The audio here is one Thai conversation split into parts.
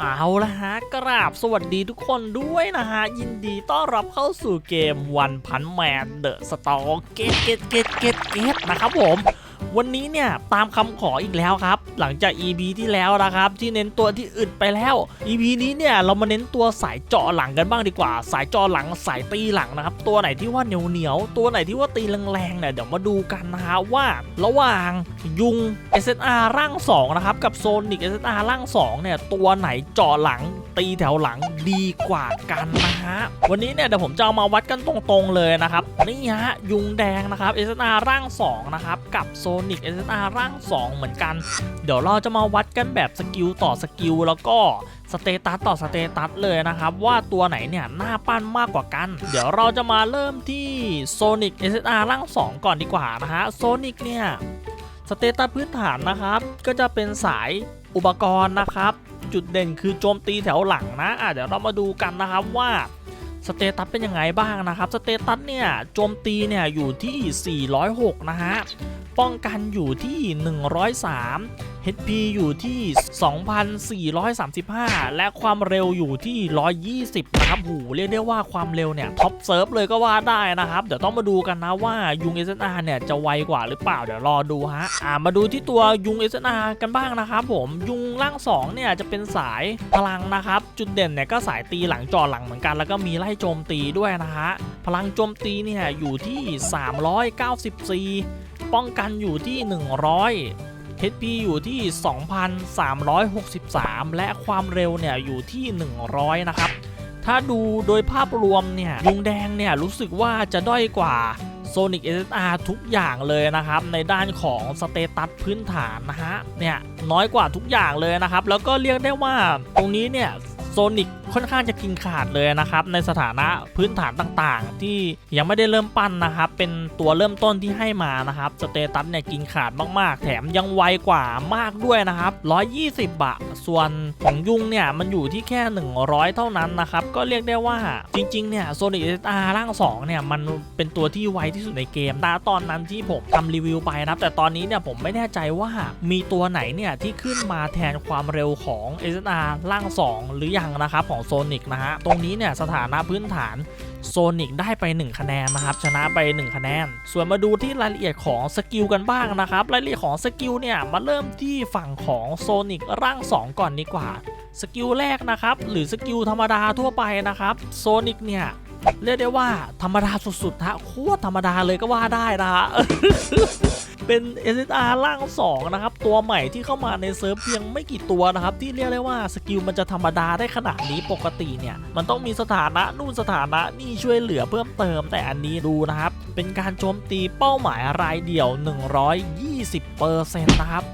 เอาละฮะกราบสวัสดีทุกคนด้วยนะฮะ ยินดีต้อนรับเข้าสู่เกมวันพันแมนเดอะสตอเกตเกตเกตเกตเกตนะครับผม วันนี้เนี่ยตามคำขออีกแล้วครับ หลังจาก EP ที่แล้วนะครับ ที่เน้นตัวที่อึดไปแล้ว EP นี้เนี่ยเรามาเน้นตัวสายเจาะหลังกันบ้างดีกว่า สายเจาะหลังสายตีหลังนะครับ ตัวไหนที่ว่าเหนียวเหนียวตัวไหนที่ว่าตีแรงๆเนี่ยเดี๋ยวมาดูกันนะฮะว่า ระหว่างยุง SSR ร่าง2นะครับกับโซนิก SSR ร่าง2เนี่ยตัวไหนเจาะหลังตีแถวหลังดีกว่ากันนะฮะ วันนี้เนี่ยเดี๋ยวผมจะเอามาวัดกันตรงๆเลยนะครับ นี่ฮะยุงแดงนะครับ SSR ร่าง2นะครับกับโซนิก SSR ร่าง 2 เหมือนกัน เดี๋ยวเราจะมาวัดกันแบบสกิลต่อสกิลแล้วก็สเตตัสต่อสเตตัสเลยนะครับ ว่าตัวไหนเนี่ยหน้าปั้นมากกว่ากัน เดี๋ยวเราจะมาเริ่มที่ Sonic SSR ร่าง 2 ก่อนดีกว่านะฮะ Sonic เนี่ยสเตตัสพื้นฐานนะครับ ก็จะเป็นสายอุปกรณ์นะครับ จุดเด่นคือโจมตีแถวหลังนะะเดี๋ยวเรามาดูกันนะครับว่าสเตตัสเป็นยังไงบ้างนะครับ สเตตัสเนี่ยโจมตีเนี่ยอยู่ที่ 406 นะฮะป้องกันอยู่ที่ 103 HP อยู่ที่ 2,435 และความเร็วอยู่ที่ 120 นะครับหูเรียกได้ว่าความเร็วเนี่ยท็อปเซิร์ฟเลยก็ว่าได้นะครับ เดี๋ยวต้องมาดูกันนะว่ายุง SNR เนี่ยจะไวกว่าหรือเปล่าเดี๋ยวรอดูฮะอ่ามาดูที่ตัวยุง SNR กันบ้างนะครับผมยุงร่าง2เนี่ยจะเป็นสายพลังนะครับ จุดเด่นเนี่ยก็สายตีหลังจอหลังเหมือนกัน แล้วก็มีไล่โจมตีด้วยนะฮะพลังโจมตีเนี่ยอยู่ที่ 394 ป้องกันอยู่ที่ 100 HP อยู่ที่ 2,363 และความเร็วเนี่ยอยู่ที่ 100 นะครับ ถ้าดูโดยภาพรวมเนี่ยยุงแดงเนี่ยรู้สึกว่าจะด้อยกว่า Sonic SSR ทุกอย่างเลยนะครับ ในด้านของสเตตัสพื้นฐานนะฮะเนี่ยน้อยกว่าทุกอย่างเลยนะครับ แล้วก็เรียกได้ว่าตรงนี้เนี่ยโซนิก ค่อนข้างจะกินขาดเลยนะครับ ในสถานะพื้นฐานต่างๆ ที่ยังไม่ได้เริ่มปั้นนะครับ เป็นตัวเริ่มต้นที่ให้มานะครับสเตตัสเนี่ยกินขาดมากๆ แถมยังไวกว่ามากด้วยนะครับ 120บาทส่วนของยุงเนี่ยมันอยู่ที่แค่ 100 เท่านั้นนะครับ ก็เรียกได้ว่าจริงๆเนี่ย Sonic SR ร่าง2เนี่ยมันเป็นตัวที่ไวที่สุดในเกมนะตอนนั้นที่ผมทำรีวิวไปนะครับ แต่ตอนนี้เนี่ยผมไม่แน่ใจว่ามีตัวไหนเนี่ยที่ขึ้นมาแทนความเร็วของ SR ร่าง 2 หรือยังนะครับของ Sonic นะฮะ ตรงนี้เนี่ยสถานะพื้นฐานโซนิกได้ไป 1 คะแนนนะครับ ชนะไป 1 คะแนน ส่วนมาดูที่รายละเอียดของสกิลกันบ้างนะครับ รายละเอียดของสกิลเนี่ย มาเริ่มที่ฝั่งของโซนิกร่าง 2 ก่อนดีกว่า สกิลแรกนะครับ หรือสกิลธรรมดาทั่วไปนะครับโซนิกเนี่ยเรียกได้ว่าธรรมดาสุดๆฮะโคตรธรรมดาเลยก็ว่าได้นะฮะ เป็น SSR ร่าง 2 นะครับ ตัวใหม่ที่เข้ามาในเซิร์ฟเพียงไม่กี่ตัวนะครับ ที่เรียกได้ว่าสกิลมันจะธรรมดาได้ขนาดนี้ปกติเนี่ย มันต้องมีสถานะนู่นสถานะนี่ช่วยเหลือเพิ่มเติมแต่อันนี้ดูนะครับ เป็นการโจมตีเป้าหมายรายเดี่ยว 120%นะครับ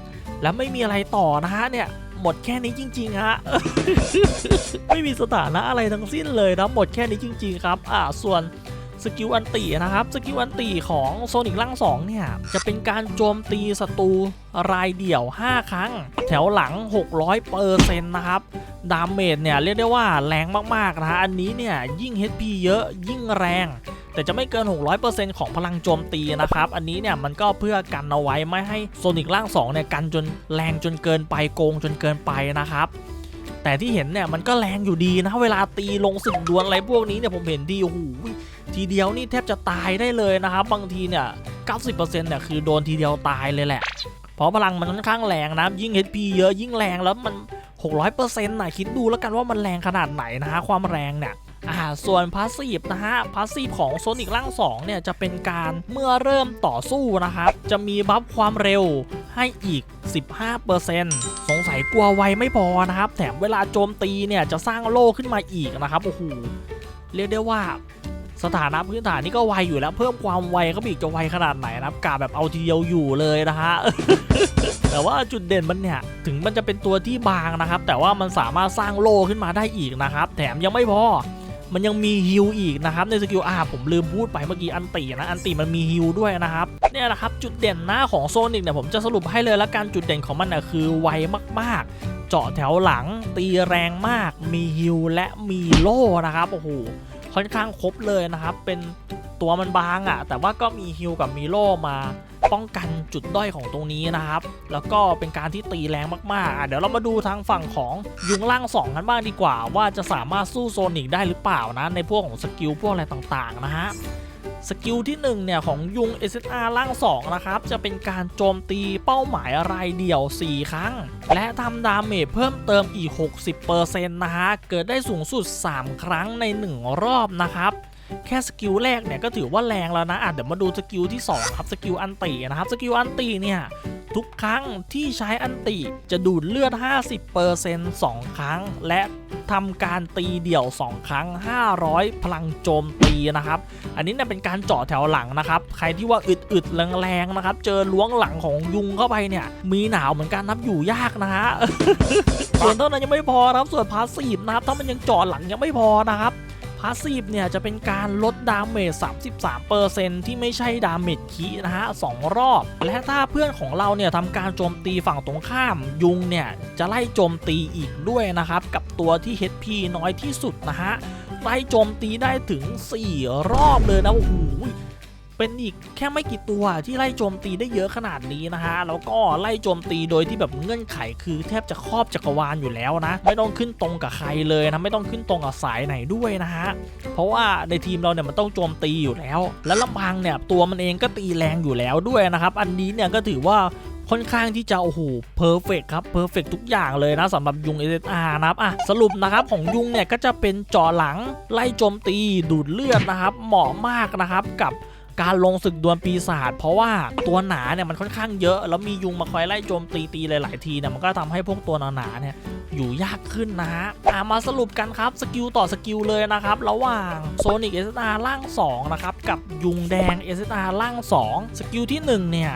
แล้วไม่มีอะไรต่อนะฮะเนี่ยหมดแค่นี้จริง ๆ ฮะ ไม่มีสถานะอะไรทั้งสิ้นเลยนะ หมดแค่นี้จริง ๆ ครับ อ่า ส่วน สกิลอันตินะครับสกิลอันติของโซนิกล่าง2เนี่ยจะเป็นการโจมตีศัตรูรายเดี่ยว 5 ครั้ง แถวหลัง 600%นต์นะครับ ดาเมจเนี่ยเรียกได้ว่าแรงมากๆนะฮะอันนี้เนี่ยยิ่ง HP เยอะยิ่งแรง แต่จะไม่เกิน 600%ของพลังโจมตีนะครับ อันนี้เนี่ยมันก็เพื่อกันเอาไว้ไม่ให้โซนิกร่าง2เนี่ยกันจนแรงจนเกินไปโกงจนเกินไปนะครับแต่ที่เห็นเนี่ยมันก็แรงอยู่ดีนะเวลาตีลงสึกดวลอะไรพวกนี้เนี่ยผมเห็นดีโอ้โห ทีเดียวนี่แทบจะตายได้เลยนะครับ บางทีเนี่ย 90%เนี่ยคือโดนทีเดียวตายเลยแหละ เพราะพลังมันค่อนข้างแรงนะ ยิ่ง HP เยอะยิ่งแรงแล้วมัน 600%น่ะคิดดูแล้วกันว่ามันแรงขนาดไหนนะฮะความแรงเนี่ยอ่าส่วนพาสซีฟนะฮะพาสซีฟของโซนิกร่าง2เนี่ยจะเป็นการเมื่อเริ่มต่อสู้นะครับจะมีบัฟความเร็วให้อีก 15%สงสัยกลัวไวไม่พอนะครับ แถมเวลาโจมตีเนี่ยจะสร้างโล่ขึ้นมาอีกนะครับโอ้โหเรียกได้ว่า สถานะพื้นฐานนี่ก็ไวอยู่แล้ว เพิ่มความไวเขาอีกจะไวขนาดไหนนะครับกาแบบเอาทีเดียวอยู่เลยนะฮะแต่ว่าจุดเด่นมันเนี่ยถึงมันจะเป็นตัวที่บางนะครับ แต่ว่ามันสามารถสร้างโลขึ้นมาได้อีกนะครับ แถมยังไม่พอมันยังมีฮิลอีกนะครับในสกิลอาผมลืมพูดไปเมื่อกี้อันตีนะอันตีมันมีฮิลด้วยนะครับเนี่ยนะครับจุดเด่นหน้าของโซนิกเนี่ยผมจะสรุปให้เลยละกันจุดเด่นของมันน่ะคือไวมากๆ เจาะแถวหลังตีแรงมากมีฮิลและมีโล่นะครับโอ้โห ค่อนข้างครบเลยนะครับ เป็นตัวมันบางอะ่ะ แต่ว่าก็มีฮิลกับมีโลมาป้องกันจุดด้อยของตรงนี้นะครับ แล้วก็เป็นการที่ตีแรงมากๆอะเดี๋ยวเรามาดูทางฝั่งของยุงล่าง2กันบ้างดีกว่า ว่าจะสามารถสู้โซนิกได้หรือเปล่านะ ในพวกของสกิลพวกอะไรต่างๆนะฮะ สกิลที่1เนี่ยของยุง SSR ร่าง 2 นะครับ จะเป็นการโจมตีเป้าหมายรายเดี่ยว 4 ครั้ง และทำดาเมจเพิ่มเติมอีก 60%นะฮะ เกิดได้สูงสุด 3 ครั้งใน 1 รอบนะครับ แค่สกิลแรกเนี่ยก็ถือว่าแรงแล้วนะอะเดี๋ยวมาดูสกิลที่ 2 ครับสกิลอันตินะครับสกิลอันติเนี่ยทุกครั้งที่ใช้อันติจะดูดเลือด 50% 2 ครั้ง และทำการตีเดี่ยว 2 ครั้ง 500 พลังโจมตีนะครับ อันนี้เนี่ยเป็นการเจาะแถวหลังนะครับ ใครที่ว่าอึดๆแรงๆนะครับ เจอล้วงหลังของยุงเข้าไปเนี่ย มีหนาวเหมือนกันนับอยู่ยากนะฮะ ส่วนเท่านั้นยังไม่พอครับ ส่วนพาสีฟนะครับ ถ้ามันยังเจาะหลังยังไม่พอนะครับ พาสซีฟเนี่ยจะเป็นการลดดาเมจ33%ที่ไม่ใช่ดาเมจคีนะฮะสองรอบ และถ้าเพื่อนของเราเนี่ยทำการโจมตีฝั่งตรงข้ามยุงเนี่ยจะไล่โจมตีอีกด้วยนะครับ กับตัวที่ HP น้อยที่สุดนะฮะไล่โจมตีได้ถึง 4 รอบเลยนะโอ้โห เป็นอีกแค่ไม่กี่ตัวที่ไล่โจมตีได้เยอะขนาดนี้นะฮะแล้วก็ไล่โจมตีโดยที่แบบเงื่อนไขคือแทบจะครอบจักรวาลอยู่แล้วนะ ไม่ต้องขึ้นตรงกับใครเลยนะไม่ต้องขึ้นตรงกับสายไหนด้วยนะฮะเพราะว่าในทีมเราเนี่ยมันต้องโจมตีอยู่แล้ว และลำพังเนี่ยตัวมันเองก็ตีแรงอยู่แล้วด้วยนะครับ อันนี้เนี่ยก็ถือว่าค่อนข้างที่จะโอ้โหเพอร์เฟกครับเพอร์เฟกทุกอย่างเลยนะสำหรับยุง SSR นะครับอะสรุปนะครับของยุงเนี่ยก็จะเป็นจาะหลังไล่โจมตีดูดเลือดนะครับ เหมาะมากนะครับกับ การลงศึกดวลปีศาจเพราะว่าตัวหนาเนี่ยมันค่อนข้างเยอะ แล้วมียุงมาคอยไล่โจมตีตีหลายๆทีเนี่ยมันก็ทำให้พวกตัวหนาๆเนี่ยอยู่ยากขึ้นนะฮะมาสรุปกันครับสกิลต่อสกิลเลยนะครับ ระหว่างโซนิกเอสตาร่าง2นะครับกับยุงแดงเอสตาร่าง 2 สกิลที่ 1 เนี่ย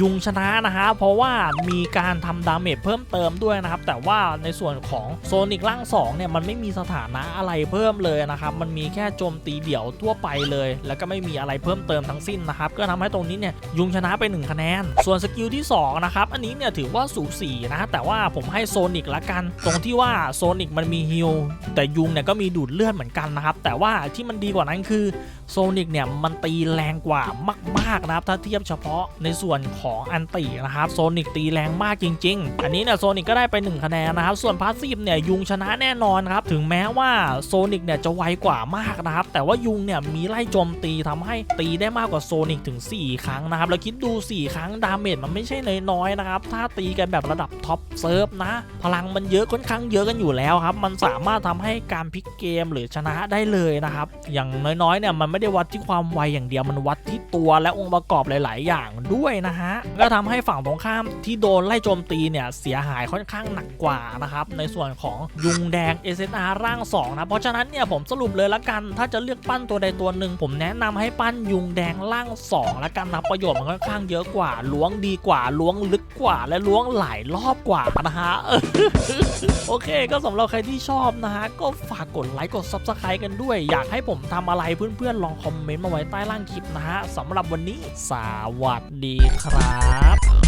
ยุงชนะนะฮะเพราะว่ามีการทำดาเมจเพิ่มเติมด้วยนะครับ แต่ว่าในส่วนของโซนิกล่าง2เนี่ยมันไม่มีสถานะอะไรเพิ่มเลยนะครับมันมีแค่โจมตีเดี่ยวทั่วไปเลย แล้วก็ไม่มีอะไรเพิ่มเติมทั้งสิ้นนะครับก็ทำให้ตรงนี้เนี่ยยุงชนะไป 1 คะแนน ส่วนสกิลที่2นะครับอันนี้เนี่ยถือว่าสูสีนะแต่ว่าผมให้โซนิกละกัน ตรงที่ว่าโซนิกมันมีฮิลแต่ยุงเนี่ยก็มีดูดเลือดเหมือนกันนะครับแต่ว่าที่มันดีกว่านั้นคือ โซนิกเนี่ยมันตีแรงกว่ามากๆนะครับถ้าเทียบเฉพาะในส่วนของอันตินะครับโซนิกตีแรงมากจริง ๆ อันนี้เนี่ยโซนิกก็ได้ไป 1 คะแนนนะครับส่วนพาสซีฟเนี่ยยุงชนะแน่นอนครับถึงแม้ว่าโซนิกเนี่ยจะไวกว่ามากนะครับแต่ว่ายุงเนี่ยมีไล่โจมตีทำให้ตีได้มากกว่าโซนิกถึง 4 ครั้งนะครับแล้วคิดดู 4 ครั้งดาเมจมันไม่ใช่น้อยๆนะครับถ้าตีกันแบบระดับท็อปเซิร์ฟนะพลังมันเยอะค่อนข้างเยอะกันอยู่แล้วครับมันสามารถทำให้การพลิกเกมหรือชนะได้เลยนะครับอย่างน้อยๆเนี่ยมันไม่ได้วัดที่ความไวอย่างเดียวมันวัดที่ตัวและองค์ประกอบหลาย ๆ อย่างด้วยนะฮะก็ทำให้ฝั่งตรงข้ามที่โดนไล่โจมตีเนี่ยเสียหายค่อนข้างหนักกว่านะครับในส่วนของยุงแดง SSR ร่าง 2 นะ เพราะฉะนั้นเนี่ยผมสรุปเลยละกัน ถ้าจะเลือกปั้นตัวใดตัวหนึ่งผมแนะนำให้ปั้นยุงแดงร่าง 2 ละกันนะประโยชน์มันค่อนข้างเยอะกว่าล้วงดีกว่าล้วงลึกกว่า และล้วงหลายรอบกว่านะฮะโอเค ก็สำหรับใครที่ชอบนะฮะก็ฝากกดไลค์กด Subscribe กันด้วย อยากให้ผมทำอะไรเพื่อนๆลององคอมเมนต์มาไว้ใต้ล่างคลิปนะฮะสำหรับวันนี้สวัสดีครับ